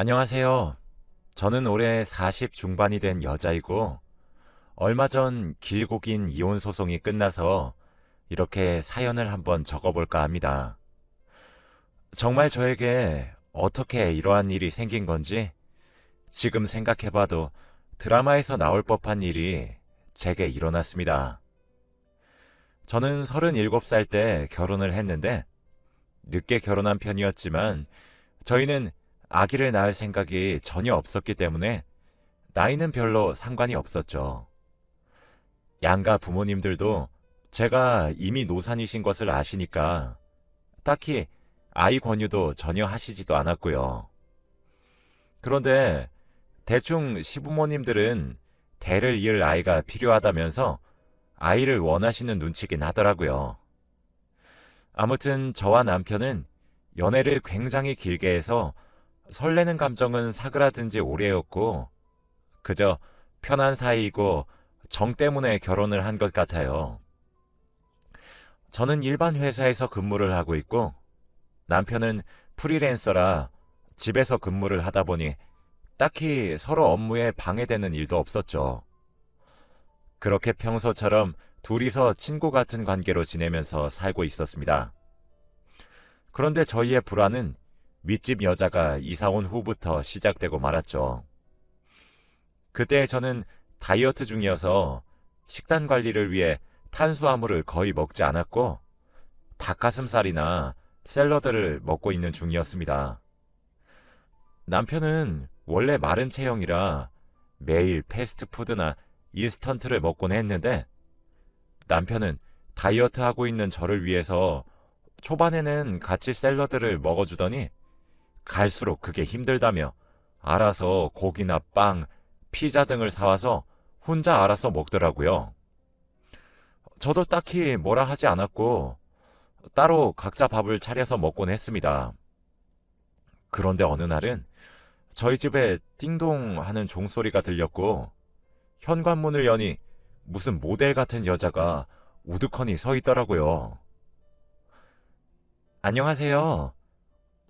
안녕하세요. 저는 올해 40 중반이 된 여자이고, 얼마 전 길고 긴 이혼 소송이 끝나서 이렇게 사연을 한번 적어볼까 합니다. 정말 저에게 어떻게 이러한 일이 생긴 건지 지금 생각해봐도 드라마에서 나올 법한 일이 제게 일어났습니다. 저는 37살 때 결혼을 했는데, 늦게 결혼한 편이었지만, 저희는 아기를 낳을 생각이 전혀 없었기 때문에 나이는 별로 상관이 없었죠. 양가 부모님들도 제가 이미 노산이신 것을 아시니까 딱히 아이 권유도 전혀 하시지도 않았고요. 그런데 대충 시부모님들은 대를 이을 아이가 필요하다면서 아이를 원하시는 눈치긴 하더라고요. 아무튼 저와 남편은 연애를 굉장히 길게 해서 설레는 감정은 사그라든 지 오래였고, 그저 편한 사이이고 정 때문에 결혼을 한 것 같아요. 저는 일반 회사에서 근무를 하고 있고, 남편은 프리랜서라 집에서 근무를 하다 보니 딱히 서로 업무에 방해되는 일도 없었죠. 그렇게 평소처럼 둘이서 친구 같은 관계로 지내면서 살고 있었습니다. 그런데 저희의 불화는 윗집 여자가 이사 온 후부터 시작되고 말았죠. 그때 저는 다이어트 중이어서 식단 관리를 위해 탄수화물을 거의 먹지 않았고 닭가슴살이나 샐러드를 먹고 있는 중이었습니다. 남편은 원래 마른 체형이라 매일 패스트푸드나 인스턴트를 먹곤 했는데 남편은 다이어트 하고 있는 저를 위해서 초반에는 같이 샐러드를 먹어주더니 갈수록 그게 힘들다며 알아서 고기나 빵, 피자 등을 사와서 혼자 알아서 먹더라고요. 저도 딱히 뭐라 하지 않았고 따로 각자 밥을 차려서 먹곤 했습니다. 그런데 어느 날은 저희 집에 띵동 하는 종소리가 들렸고 현관문을 여니 무슨 모델 같은 여자가 우두커니 서 있더라고요. 안녕하세요.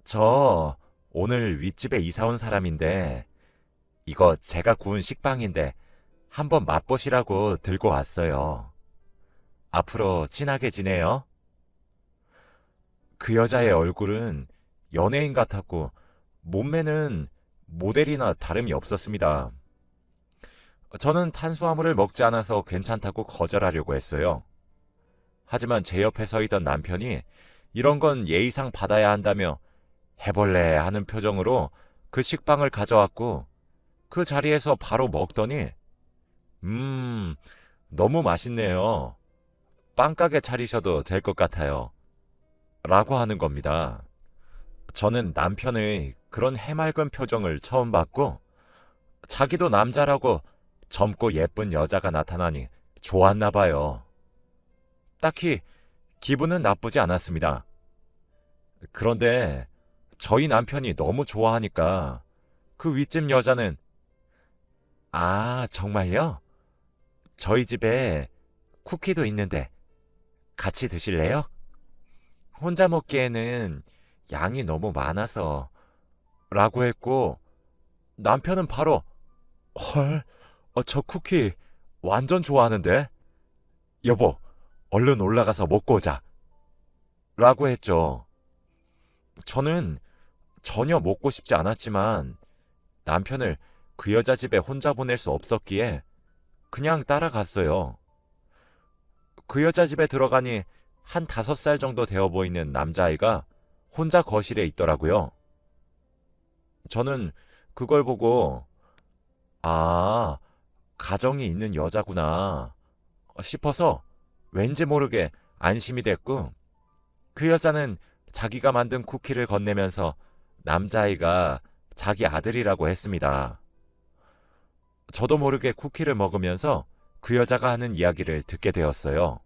저 오늘 윗집에 이사 온 사람인데 이거 제가 구운 식빵인데 한번 맛보시라고 들고 왔어요. 앞으로 친하게 지내요. 그 여자의 얼굴은 연예인 같았고 몸매는 모델이나 다름이 없었습니다. 저는 탄수화물을 먹지 않아서 괜찮다고 거절하려고 했어요. 하지만 제 옆에 서 있던 남편이 이런 건 예의상 받아야 한다며 해볼래 하는 표정으로 그 식빵을 가져왔고 그 자리에서 바로 먹더니 음 너무 맛있네요. 빵가게 차리셔도 될 것 같아요. 라고 하는 겁니다. 저는 남편의 그런 해맑은 표정을 처음 봤고 자기도 남자라고 젊고 예쁜 여자가 나타나니 좋았나 봐요. 딱히 기분은 나쁘지 않았습니다. 그런데 저희 남편이 너무 좋아하니까 그 윗집 여자는 아, 정말요? 저희 집에 쿠키도 있는데 같이 드실래요? 혼자 먹기에는 양이 너무 많아서 라고 했고 남편은 바로 헐, 어, 저 쿠키 완전 좋아하는데 여보, 얼른 올라가서 먹고 오자 라고 했죠. 저는 전혀 먹고 싶지 않았지만 남편을 그 여자 집에 혼자 보낼 수 없었기에 그냥 따라갔어요. 그 여자 집에 들어가니 한 다섯 살 정도 되어 보이는 남자아이가 혼자 거실에 있더라고요. 저는 그걸 보고, 아, 가정이 있는 여자구나 싶어서 왠지 모르게 안심이 됐고, 그 여자는 자기가 만든 쿠키를 건네면서 남자아이가 자기 아들이라고 했습니다. 저도 모르게 쿠키를 먹으면서 그 여자가 하는 이야기를 듣게 되었어요.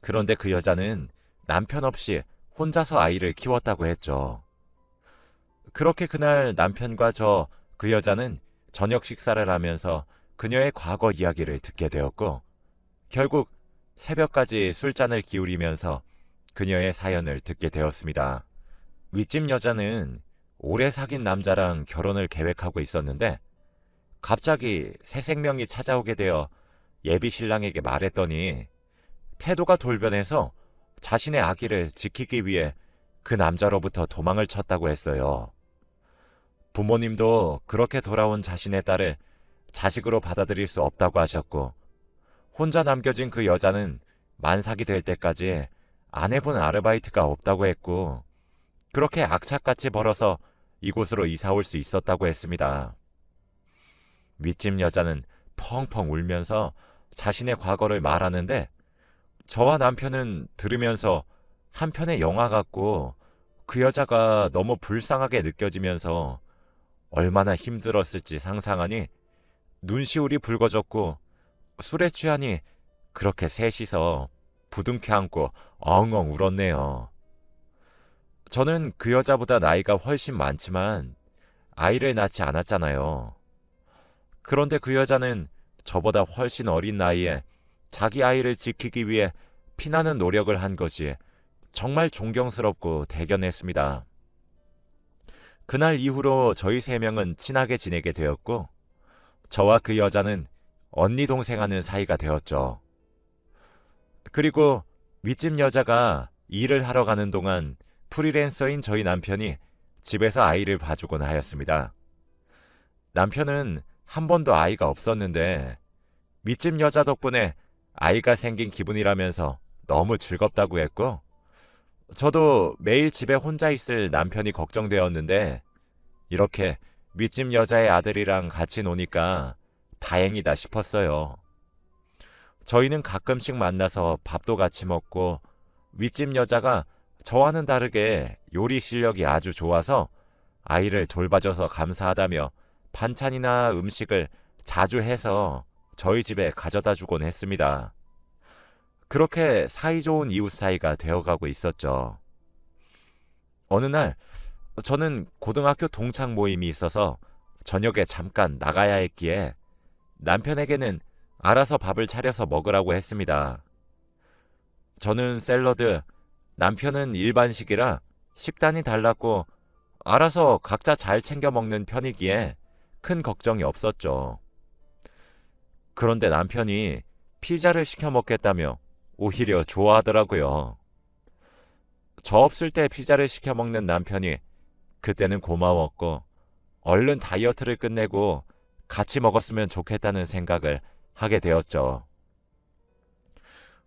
그런데 그 여자는 남편 없이 혼자서 아이를 키웠다고 했죠. 그렇게 그날 남편과 저 그 여자는 저녁 식사를 하면서 그녀의 과거 이야기를 듣게 되었고, 결국 새벽까지 술잔을 기울이면서 그녀의 사연을 듣게 되었습니다. 윗집 여자는 오래 사귄 남자랑 결혼을 계획하고 있었는데 갑자기 새 생명이 찾아오게 되어 예비 신랑에게 말했더니 태도가 돌변해서 자신의 아기를 지키기 위해 그 남자로부터 도망을 쳤다고 했어요. 부모님도 그렇게 돌아온 자신의 딸을 자식으로 받아들일 수 없다고 하셨고 혼자 남겨진 그 여자는 만삭이 될 때까지 안 해본 아르바이트가 없다고 했고 그렇게 악착같이 벌어서 이곳으로 이사 올 수 있었다고 했습니다. 윗집 여자는 펑펑 울면서 자신의 과거를 말하는데 저와 남편은 들으면서 한편의 영화 같고 그 여자가 너무 불쌍하게 느껴지면서 얼마나 힘들었을지 상상하니 눈시울이 붉어졌고 술에 취하니 그렇게 셋이서 부둥켜 안고 엉엉 울었네요. 저는 그 여자보다 나이가 훨씬 많지만 아이를 낳지 않았잖아요. 그런데 그 여자는 저보다 훨씬 어린 나이에 자기 아이를 지키기 위해 피나는 노력을 한 것이 정말 존경스럽고 대견했습니다. 그날 이후로 저희 세 명은 친하게 지내게 되었고, 저와 그 여자는 언니 동생 하는 사이가 되었죠. 그리고 윗집 여자가 일을 하러 가는 동안 프리랜서인 저희 남편이 집에서 아이를 봐주곤 하였습니다. 남편은 한 번도 아이가 없었는데 윗집 여자 덕분에 아이가 생긴 기분이라면서 너무 즐겁다고 했고 저도 매일 집에 혼자 있을 남편이 걱정되었는데 이렇게 윗집 여자의 아들이랑 같이 노니까 다행이다 싶었어요. 저희는 가끔씩 만나서 밥도 같이 먹고 윗집 여자가 저와는 다르게 요리 실력이 아주 좋아서 아이를 돌봐줘서 감사하다며 반찬이나 음식을 자주 해서 저희 집에 가져다 주곤 했습니다. 그렇게 사이좋은 이웃 사이가 되어가고 있었죠. 어느 날 저는 고등학교 동창 모임이 있어서 저녁에 잠깐 나가야 했기에 남편에게는 알아서 밥을 차려서 먹으라고 했습니다. 저는 샐러드, 남편은 일반식이라 식단이 달랐고 알아서 각자 잘 챙겨 먹는 편이기에 큰 걱정이 없었죠. 그런데 남편이 피자를 시켜 먹겠다며 오히려 좋아하더라고요. 저 없을 때 피자를 시켜 먹는 남편이 그때는 고마웠고 얼른 다이어트를 끝내고 같이 먹었으면 좋겠다는 생각을 하게 되었죠.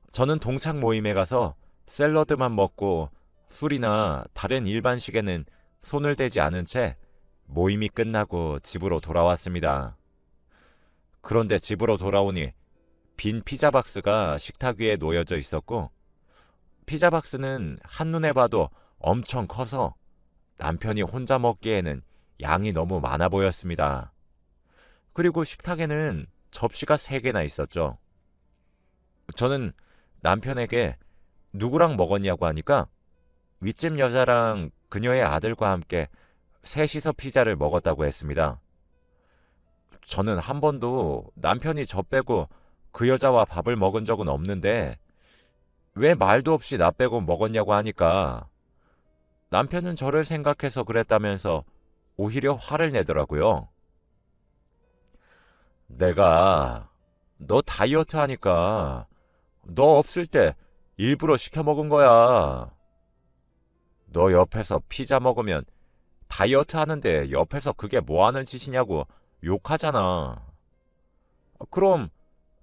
저는 동창 모임에 가서 샐러드만 먹고 술이나 다른 일반식에는 손을 대지 않은 채 모임이 끝나고 집으로 돌아왔습니다. 그런데 집으로 돌아오니 빈 피자 박스가 식탁 위에 놓여져 있었고 피자 박스는 한눈에 봐도 엄청 커서 남편이 혼자 먹기에는 양이 너무 많아 보였습니다. 그리고 식탁에는 접시가 세 개나 있었죠. 저는 남편에게 누구랑 먹었냐고 하니까 윗집 여자랑 그녀의 아들과 함께 셋이서 피자를 먹었다고 했습니다. 저는 한 번도 남편이 저 빼고 그 여자와 밥을 먹은 적은 없는데 왜 말도 없이 나 빼고 먹었냐고 하니까 남편은 저를 생각해서 그랬다면서 오히려 화를 내더라고요. 내가 너 다이어트 하니까 너 없을 때 일부러 시켜 먹은 거야. 너 옆에서 피자 먹으면 다이어트 하는데 옆에서 그게 뭐 하는 짓이냐고 욕하잖아. 그럼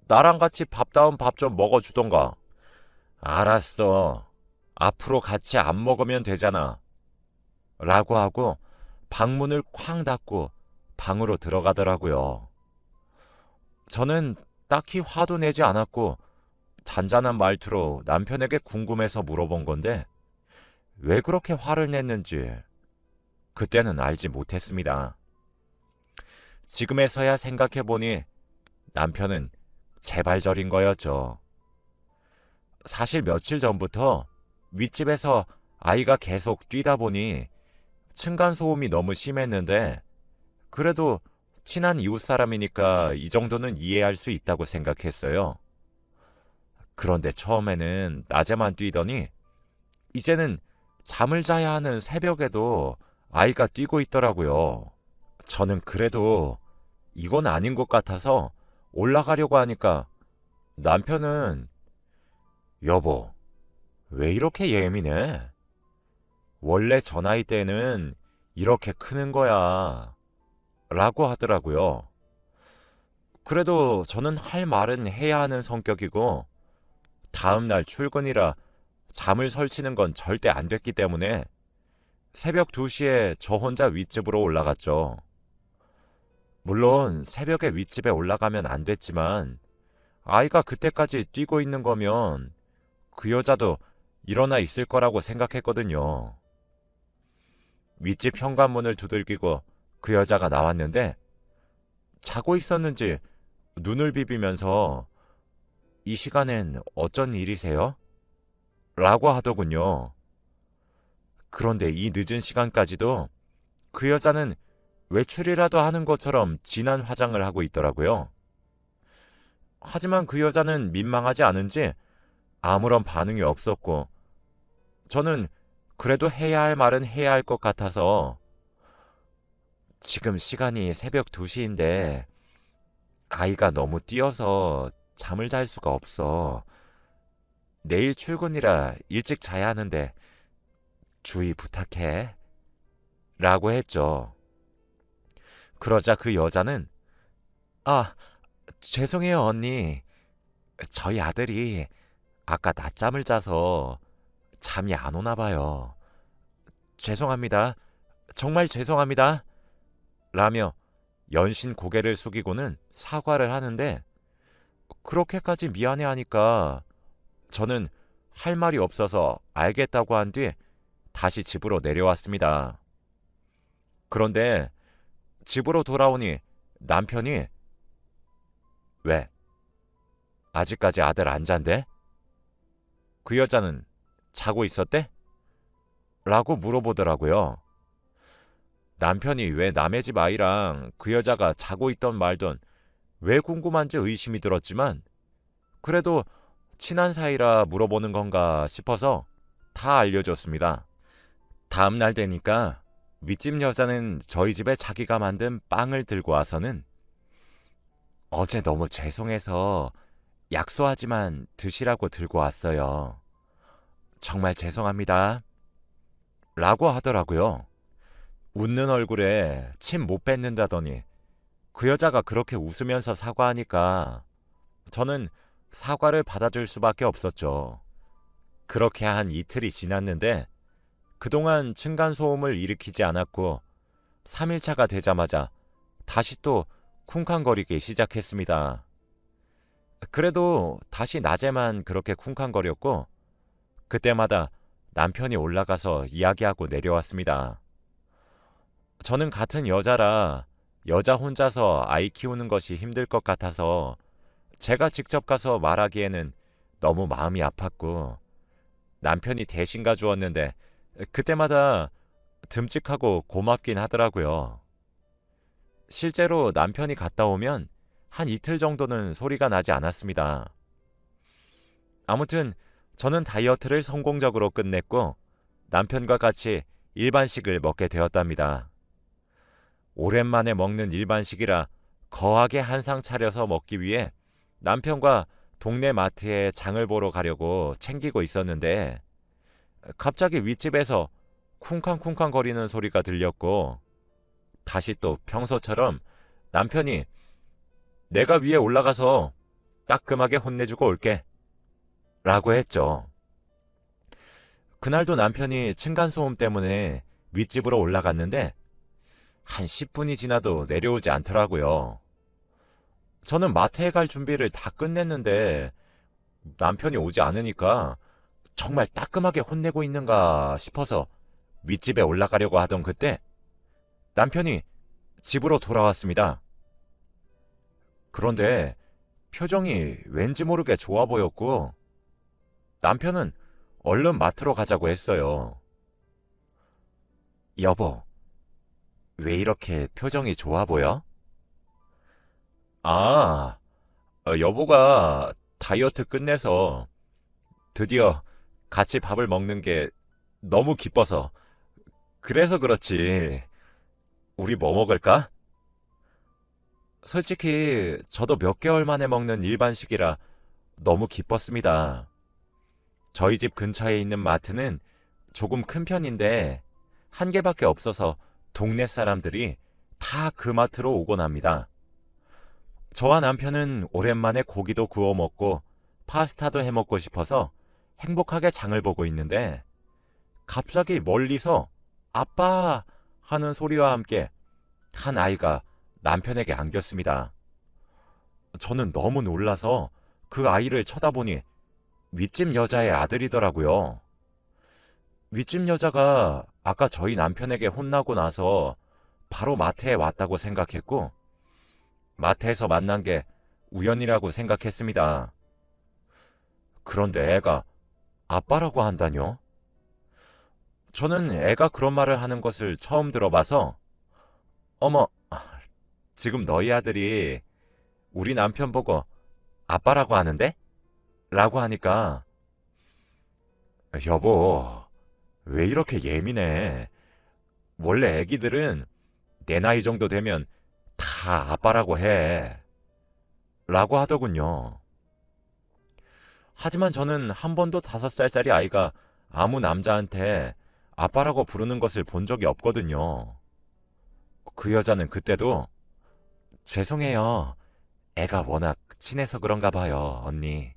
나랑 같이 밥다운 밥 좀 먹어주던가. 알았어. 앞으로 같이 안 먹으면 되잖아. 라고 하고 방문을 쾅 닫고 방으로 들어가더라고요. 저는 딱히 화도 내지 않았고 잔잔한 말투로 남편에게 궁금해서 물어본 건데 왜 그렇게 화를 냈는지 그때는 알지 못했습니다. 지금에서야 생각해보니 남편은 재발절인 거였죠. 사실 며칠 전부터 윗집에서 아이가 계속 뛰다 보니 층간소음이 너무 심했는데 그래도 친한 이웃 사람이니까 이 정도는 이해할 수 있다고 생각했어요. 그런데 처음에는 낮에만 뛰더니 이제는 잠을 자야 하는 새벽에도 아이가 뛰고 있더라고요. 저는 그래도 이건 아닌 것 같아서 올라가려고 하니까 남편은 여보, 왜 이렇게 예민해? 원래 저 나이 때는 이렇게 크는 거야. 라고 하더라고요. 그래도 저는 할 말은 해야 하는 성격이고, 다음 날 출근이라 잠을 설치는 건 절대 안 됐기 때문에 새벽 2시에 저 혼자 윗집으로 올라갔죠. 물론 새벽에 윗집에 올라가면 안 됐지만, 아이가 그때까지 뛰고 있는 거면 그 여자도 일어나 있을 거라고 생각했거든요. 윗집 현관문을 두들기고 그 여자가 나왔는데 자고 있었는지 눈을 비비면서 이 시간엔 어쩐 일이세요? 라고 하더군요. 그런데 이 늦은 시간까지도 그 여자는 외출이라도 하는 것처럼 진한 화장을 하고 있더라고요. 하지만 그 여자는 민망하지 않은지 아무런 반응이 없었고 저는 그래도 해야 할 말은 해야 할 것 같아서 지금 시간이 새벽 2시인데 아이가 너무 뛰어서 잠을 잘 수가 없어. 내일 출근이라 일찍 자야 하는데 주의 부탁해. 라고 했죠. 그러자 그 여자는 아, 죄송해요, 언니. 저희 아들이 아까 낮잠을 자서 잠이 안 오나 봐요. 죄송합니다. 정말 죄송합니다. 라며 연신 고개를 숙이고는 사과를 하는데 그렇게까지 미안해 하니까 저는 할 말이 없어서 알겠다고 한 뒤 다시 집으로 내려왔습니다. 그런데 집으로 돌아오니 남편이 왜? 아직까지 아들 안 잔대? 그 여자는 자고 있었대? 라고 물어보더라고요. 남편이 왜 남의 집 아이랑 그 여자가 자고 있던 말던 왜 궁금한지 의심이 들었지만 그래도 친한 사이라 물어보는 건가 싶어서 다 알려줬습니다. 다음 날 되니까 윗집 여자는 저희 집에 자기가 만든 빵을 들고 와서는 어제 너무 죄송해서 약소하지만 드시라고 들고 왔어요. 정말 죄송합니다. 라고 하더라고요. 웃는 얼굴에 침 못 뱉는다더니 그 여자가 그렇게 웃으면서 사과하니까 저는 사과를 받아줄 수밖에 없었죠. 그렇게 한 이틀이 지났는데 그동안 층간소음을 일으키지 않았고 3일차가 되자마자 다시 또 쿵쾅거리기 시작했습니다. 그래도 다시 낮에만 그렇게 쿵쾅거렸고 그때마다 남편이 올라가서 이야기하고 내려왔습니다. 저는 같은 여자라 여자 혼자서 아이 키우는 것이 힘들 것 같아서 제가 직접 가서 말하기에는 너무 마음이 아팠고 남편이 대신 가주었는데 그때마다 듬직하고 고맙긴 하더라고요. 실제로 남편이 갔다 오면 한 이틀 정도는 소리가 나지 않았습니다. 아무튼 저는 다이어트를 성공적으로 끝냈고 남편과 같이 일반식을 먹게 되었답니다. 오랜만에 먹는 일반식이라 거하게 한상 차려서 먹기 위해 남편과 동네 마트에 장을 보러 가려고 챙기고 있었는데 갑자기 윗집에서 쿵쾅쿵쾅 거리는 소리가 들렸고 다시 또 평소처럼 남편이 내가 위에 올라가서 따끔하게 혼내주고 올게 라고 했죠. 그날도 남편이 층간소음 때문에 윗집으로 올라갔는데 한 10분이 지나도 내려오지 않더라고요. 저는 마트에 갈 준비를 다 끝냈는데 남편이 오지 않으니까 정말 따끔하게 혼내고 있는가 싶어서 윗집에 올라가려고 하던 그때 남편이 집으로 돌아왔습니다. 그런데 표정이 왠지 모르게 좋아 보였고 남편은 얼른 마트로 가자고 했어요. 여보, 왜 이렇게 표정이 좋아 보여? 아, 어, 여보가 다이어트 끝내서 드디어 같이 밥을 먹는 게 너무 기뻐서 그래서 그렇지. 우리 뭐 먹을까? 솔직히 저도 몇 개월 만에 먹는 일반식이라 너무 기뻤습니다. 저희 집 근처에 있는 마트는 조금 큰 편인데 한 개밖에 없어서 동네 사람들이 다 그 마트로 오곤 합니다. 저와 남편은 오랜만에 고기도 구워 먹고 파스타도 해 먹고 싶어서 행복하게 장을 보고 있는데 갑자기 멀리서 아빠 하는 소리와 함께 한 아이가 남편에게 안겼습니다. 저는 너무 놀라서 그 아이를 쳐다보니 윗집 여자의 아들이더라고요. 윗집 여자가 아까 저희 남편에게 혼나고 나서 바로 마트에 왔다고 생각했고, 마트에서 만난 게 우연이라고 생각했습니다. 그런데 애가 아빠라고 한다뇨? 저는 애가 그런 말을 하는 것을 처음 들어봐서, 어머, 지금 너희 아들이 우리 남편 보고 아빠라고 하는데? 라고 하니까, 여보, 왜 이렇게 예민해? 원래 애기들은 내 나이 정도 되면 다 아빠라고 해. 라고 하더군요. 하지만 저는 한 번도 다섯 살짜리 아이가 아무 남자한테 아빠라고 부르는 것을 본 적이 없거든요. 그 여자는 그때도 죄송해요. 애가 워낙 친해서 그런가 봐요, 언니.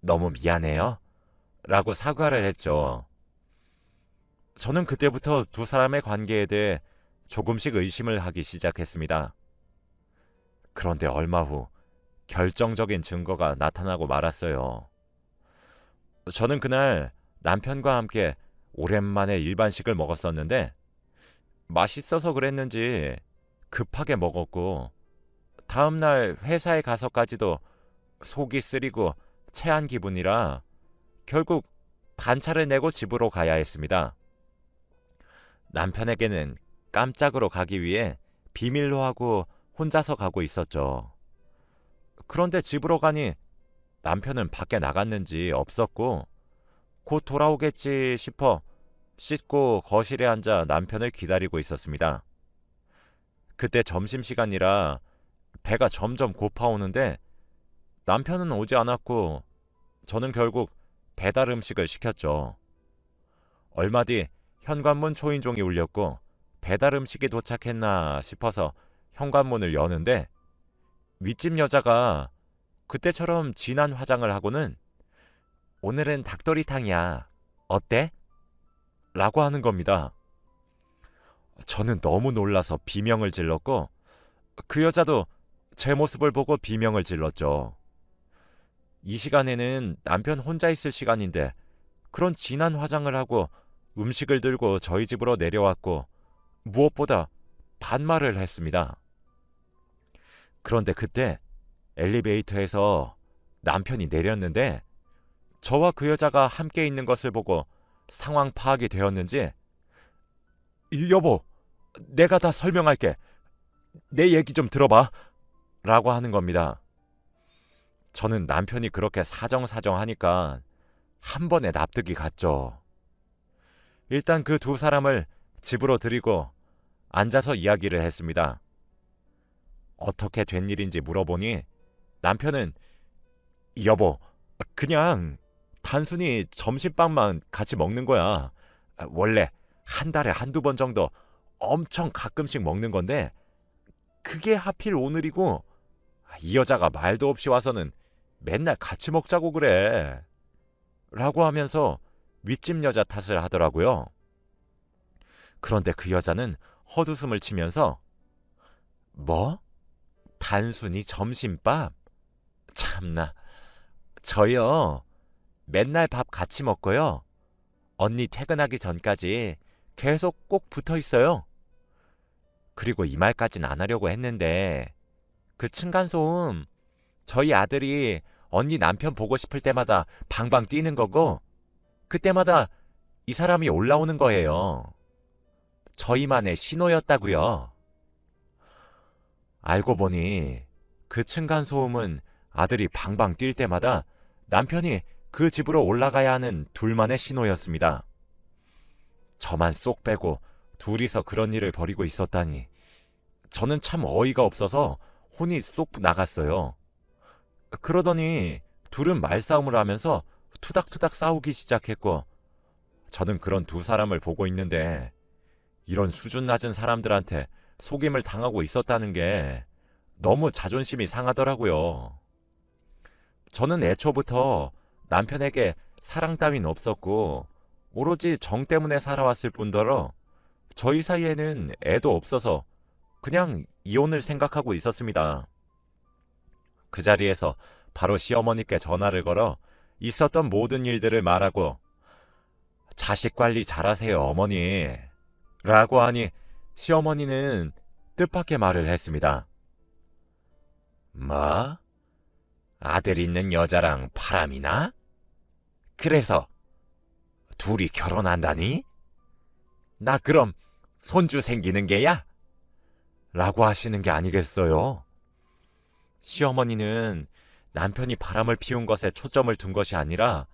너무 미안해요. 라고 사과를 했죠. 저는 그때부터 두 사람의 관계에 대해 조금씩 의심을 하기 시작했습니다. 그런데 얼마 후 결정적인 증거가 나타나고 말았어요. 저는 그날 남편과 함께 오랜만에 일반식을 먹었었는데 맛있어서 그랬는지 급하게 먹었고 다음날 회사에 가서까지도 속이 쓰리고 체한 기분이라 결국 반차를 내고 집으로 가야 했습니다. 남편에게는 깜짝으로 가기 위해 비밀로 하고 혼자서 가고 있었죠. 그런데 집으로 가니 남편은 밖에 나갔는지 없었고 곧 돌아오겠지 싶어 씻고 거실에 앉아 남편을 기다리고 있었습니다. 그때 점심시간이라 배가 점점 고파오는데 남편은 오지 않았고 저는 결국 배달 음식을 시켰죠. 얼마 뒤 현관문 초인종이 울렸고 배달 음식이 도착했나 싶어서 현관문을 여는데 윗집 여자가 그때처럼 진한 화장을 하고는 오늘은 닭도리탕이야. 어때? 라고 하는 겁니다. 저는 너무 놀라서 비명을 질렀고 그 여자도 제 모습을 보고 비명을 질렀죠. 이 시간에는 남편 혼자 있을 시간인데 그런 진한 화장을 하고 음식을 들고 저희 집으로 내려왔고 무엇보다 반말을 했습니다. 그런데 그때 엘리베이터에서 남편이 내렸는데 저와 그 여자가 함께 있는 것을 보고 상황 파악이 되었는지 여보, 내가 다 설명할게. 내 얘기 좀 들어봐. 라고 하는 겁니다. 저는 남편이 그렇게 사정사정 하니까 한 번에 납득이 갔죠. 일단 그 두 사람을 집으로 들이고 앉아서 이야기를 했습니다. 어떻게 된 일인지 물어보니 남편은 여보, 그냥 단순히 점심밥만 같이 먹는 거야. 원래 한 달에 한두 번 정도 엄청 가끔씩 먹는 건데 그게 하필 오늘이고 이 여자가 말도 없이 와서는 맨날 같이 먹자고 그래. 라고 하면서 윗집 여자 탓을 하더라고요. 그런데 그 여자는 헛웃음을 치면서 뭐? 단순히 점심밥? 참나. 저요. 맨날 밥 같이 먹고요. 언니 퇴근하기 전까지 계속 꼭 붙어 있어요. 그리고 이 말까진 안 하려고 했는데 그 층간소음 저희 아들이 언니 남편 보고 싶을 때마다 방방 뛰는 거고 그때마다 이 사람이 올라오는 거예요. 저희만의 신호였다고요. 알고 보니 그 층간 소음은 아들이 방방 뛸 때마다 남편이 그 집으로 올라가야 하는 둘만의 신호였습니다. 저만 쏙 빼고 둘이서 그런 일을 벌이고 있었다니. 저는 참 어이가 없어서 혼이 쏙 나갔어요. 그러더니 둘은 말싸움을 하면서 투닥투닥 싸우기 시작했고, 저는 그런 두 사람을 보고 있는데, 이런 수준 낮은 사람들한테 속임을 당하고 있었다는 게 너무 자존심이 상하더라고요. 저는 애초부터 남편에게 사랑 따윈 없었고, 오로지 정 때문에 살아왔을 뿐더러 저희 사이에는 애도 없어서 그냥 이혼을 생각하고 있었습니다. 그 자리에서 바로 시어머니께 전화를 걸어 있었던 모든 일들을 말하고 자식 관리 잘하세요, 어머니. 라고 하니 시어머니는 뜻밖의 말을 했습니다. 뭐? 아들 있는 여자랑 바람이나? 그래서 둘이 결혼한다니? 나 그럼 손주 생기는 게야? 라고 하시는 게 아니겠어요? 시어머니는 남편이 바람을 피운 것에 초점을 둔 것이 아니라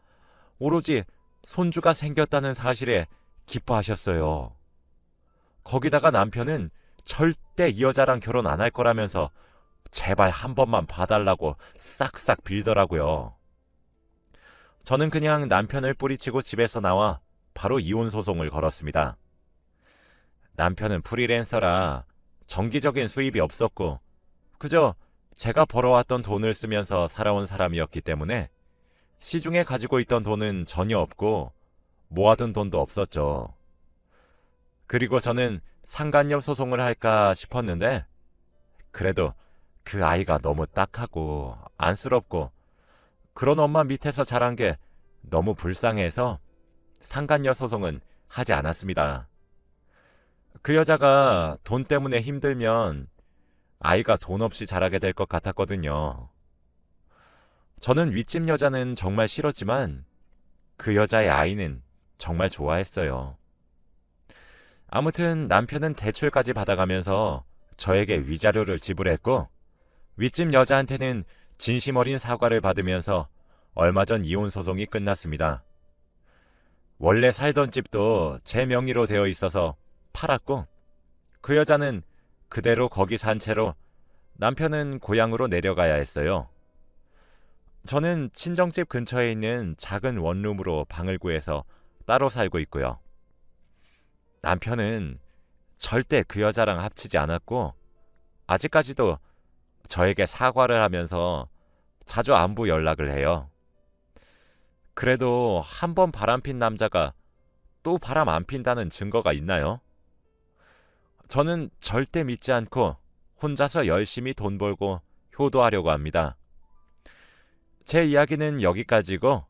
오로지 손주가 생겼다는 사실에 기뻐하셨어요. 거기다가 남편은 절대 이 여자랑 결혼 안 할 거라면서 제발 한 번만 봐달라고 싹싹 빌더라고요. 저는 그냥 남편을 뿌리치고 집에서 나와 바로 이혼 소송을 걸었습니다. 남편은 프리랜서라 정기적인 수입이 없었고 그저 제가 벌어왔던 돈을 쓰면서 살아온 사람이었기 때문에 시중에 가지고 있던 돈은 전혀 없고 모아둔 돈도 없었죠. 그리고 저는 상간녀 소송을 할까 싶었는데 그래도 그 아이가 너무 딱하고 안쓰럽고 그런 엄마 밑에서 자란 게 너무 불쌍해서 상간녀 소송은 하지 않았습니다. 그 여자가 돈 때문에 힘들면 아이가 돈 없이 자라게 될 것 같았거든요. 저는 윗집 여자는 정말 싫었지만 그 여자의 아이는 정말 좋아했어요. 아무튼 남편은 대출까지 받아가면서 저에게 위자료를 지불했고 윗집 여자한테는 진심 어린 사과를 받으면서 얼마 전 이혼 소송이 끝났습니다. 원래 살던 집도 제 명의로 되어 있어서 팔았고 그 여자는 그대로 거기 산 채로 남편은 고향으로 내려가야 했어요. 저는 친정집 근처에 있는 작은 원룸으로 방을 구해서 따로 살고 있고요. 남편은 절대 그 여자랑 합치지 않았고 아직까지도 저에게 사과를 하면서 자주 안부 연락을 해요. 그래도 한 번 바람 핀 남자가 또 바람 안 핀다는 증거가 있나요? 저는 절대 믿지 않고 혼자서 열심히 돈 벌고 효도하려고 합니다. 제 이야기는 여기까지고